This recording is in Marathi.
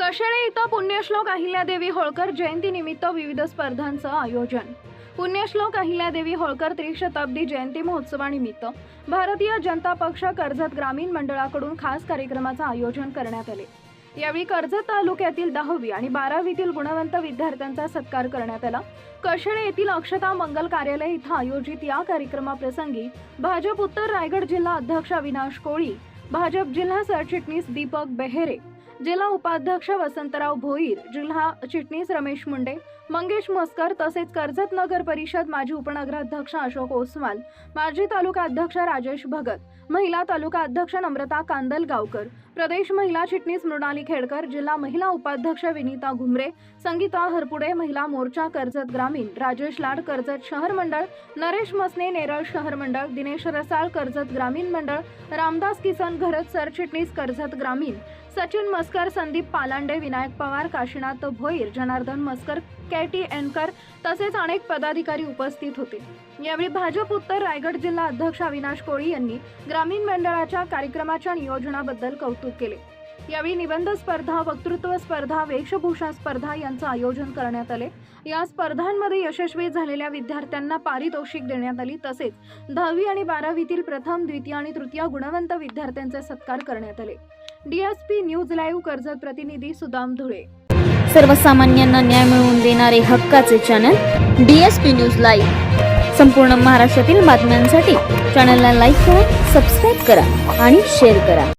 कशाळे इथं पुण्यश्लोक अहिल्यादेवी होळकर जयंतीनिमित्त विविध स्पर्धांचं आयोजन. पुण्यश्लोक अहिल्यादेवी होळकर त्रिशताब्दी जयंती महोत्सवानिमित्त भारतीय जनता पक्ष कर्जत ग्रामीण मंडळाकडून खास कार्यक्रमाचं आयोजन करण्यात आले. यावेळी कर्जत तालुक्यातील दहावी आणि बारावीतील गुणवंत विद्यार्थ्यांचा सत्कार करण्यात आला. कशेळे येथील अक्षता मंगल कार्यालय इथं आयोजित या कार्यक्रमाप्रसंगी भाजप उत्तर रायगड जिल्हा अध्यक्ष अविनाश कोळी भाजप जिल्हा सरचिटणीस दीपक बेहेरे जिल्हा उपाध्यक्ष वसंतराव भोईर जिल्हा चिटणीस रमेश मुंडे मंगेश मस्कर तसेच कर्जत नगर परिषद माजी उपनगराध्यक्ष अशोक ओसवाल माजी तालुका अध्यक्ष राजेश भगत महिला तालुका अध्यक्ष नम्रता कांदलगावकर प्रदेश महिला चिटणीस मृणाली खेडकर जिल्हा महिला उपाध्यक्ष विनीता घुमरे संगीता हरपुडे महिला मोर्चा कर्जत ग्रामीण राजेश लाड कर्जत शहर मंडळ नरेश मसने नेरळ शहर मंडळ दिनेश रसाळ कर्जत ग्रामीण मंडळ रामदास किसन घरत सरचिटणीस कर्जत ग्रामीण सचिन मस्कर संदीप पालांडे विनायक पवार काशीनाथ भोईर जनार्दन मस्कर कॅटी एनकर तसेच अनेक पदाधिकारी उपस्थित होते. यावेळी भाजप उत्तर रायगड जिल्हा अध्यक्ष अविनाश कोळी यांनी ग्रामीण मंडळाच्या कार्यक्रमाच्या नियोजनाबद्दल कौतुक केले. यावेळी निबंध स्पर्धा वक्तृत्व स्पर्धा वेशभूषा स्पर्धा यांचं आयोजन करण्यात आले. या स्पर्धांमध्ये यशस्वी झालेल्या विद्यार्थ्यांना पारितोषिक देण्यात आली. तसेच दहावी आणि बारावीतील प्रथम द्वितीय आणि तृतीय गुणवंत विद्यार्थ्यांचे सत्कार करण्यात आले. डीएसपी न्यूज लाईव्ह कर्जत प्रतिनिधी सुदाम धुळे. सर्वसामान्यांना न्याय मिळवून देणारे हक्काचे channel D S P news live. संपूर्ण महाराष्ट्रातील बातम्यांसाठी चॅनलला लाईक करा सबस्क्राईब करा आणि शेअर करा.